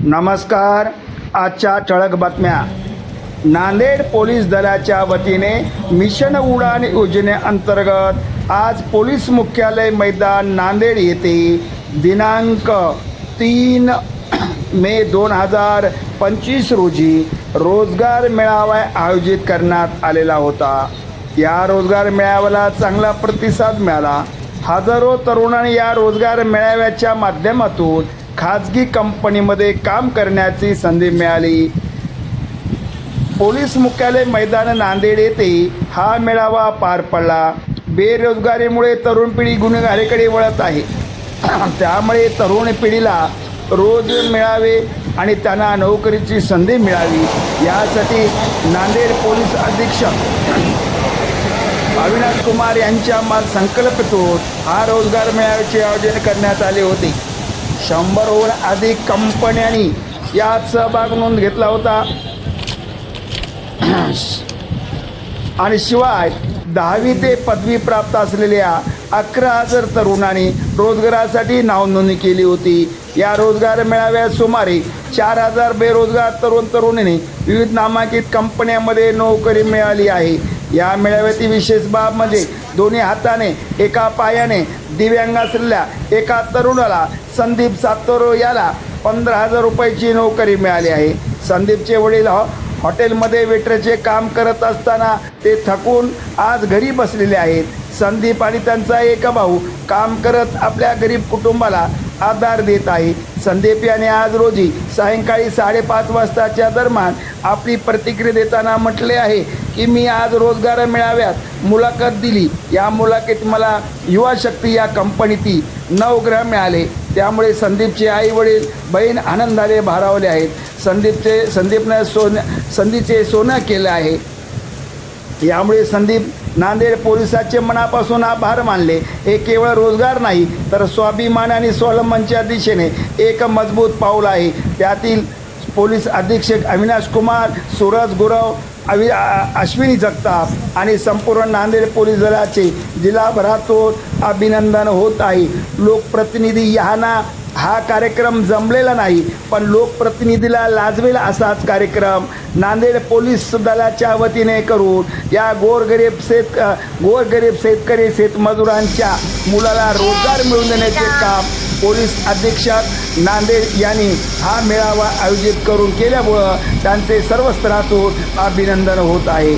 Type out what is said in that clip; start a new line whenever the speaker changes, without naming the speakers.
नमस्कार. आजच्या ठळक बातम्या. नांदेड पोलीस दलाच्या वतीने मिशन उडान योजनेअंतर्गत आज पोलीस मुख्यालय मैदान नांदेड येथे दिनांक तीन मे दोन हजार पंचवीस रोजी रोजगार मेळावा आयोजित करण्यात आलेला होता. या रोजगार मेळाव्याला चांगला प्रतिसाद मिळाला. हजारो तरुणांनी या रोजगार मेळाव्याच्या माध्यमातून खाजगी कंपनीमध्ये काम करण्याची संधी मिळाली. पोलीस मुख्यालय मैदान नांदेड येथे हा मेळावा पार पडला. बेरोजगारीमुळे तरुण पिढी गुन्हेगारीकडे वळत आहे. त्यामुळे तरुण पिढीला रोज मिळावे आणि त्यांना नोकरीची संधी मिळावी. यासाठी नांदेड पोलीस अधीक्षक अविनाश कुमार यांच्या माल संकल्पतून हा रोजगार मेळाव्याचे आयोजन करण्यात आले होते. शंभरहून अधिक कंपन्यांनी यात सहभाग नोंद घेतला होता. आणि शिवाय दहावी ते पदवी प्राप्त असलेल्या अकरा हजार तरुणांनी रोजगारासाठी नावनोंदणी केली होती. या रोजगार मेळाव्यात सुमारे चार हजार बेरोजगार तरुण तरुणींनी विविध नामांकित कंपन्यांमध्ये नोकरी मिळाली आहे. या मेळाव्याची विशेष बाब म्हणजे दोन्ही हाताने एका पायाने दिव्यांग असलेल्या एका तरुणाला संदीप सातोरो याला पंधरा हजार रुपयाची नोकरी मिळाली आहे. संदीपचे वडील हॉ- हॉटेलमध्ये वेटरचे काम करत असताना ते थकून आज घरी बसलेले आहेत. संदीप आणि त्यांचा एक भाऊ काम करत आपल्या गरीब कुटुंबाला आधार देत आहे. संदीप याने आज रोजी सायंकाळी साडेपाच वाजताच्या दरम्यान आपली प्रतिक्रिया देताना म्हटले आहे की मी आज रोजगार मेळाव्यात मुलाखत दिली. या मुलाखतीत मला युवा शक्ती या कंपनीतील नवग्रह मिळाले. त्यामुळे संदीपचे आई वडील बहीण आनंदाने भारावले आहेत. संदीपचे संदीपनं सोन संधीचे सोनं केलं आहे. यामुळे संदीप नांदेड पोलिसाचे मनापासून आभार मानले. हे केवळ रोजगार नाही तर स्वाभिमान आणि स्वावलंबनच्या दिशेने एक मजबूत पाऊल आहे. त्यातील पोलीस अधीक्षक अविनाश कुमार सूरज गुरव अवि अश्विनी जगताप आणि संपूर्ण नांदेड पोलीस दलाचे जिल्हाभरातून अभिनंदन होत आहे. लोकप्रतिनिधी यांना हा कार्यक्रम जमलेला नाही पण लोकप्रतिनिधीला लाजवेल असाच कार्यक्रम. नांदेड पोलीस दलाच्या वतीने करून या गोरगरीब शेत गोरगरीब शेतकरी शेतमजुरांच्या मुलाला रोजगार मिळवून देण्याचे काम पोलीस अधीक्षक नांदेड यांनी हा मेळावा आयोजित करून केल्यामुळं त्यांचे सर्व स्तरातून अभिनंदन होत आहे.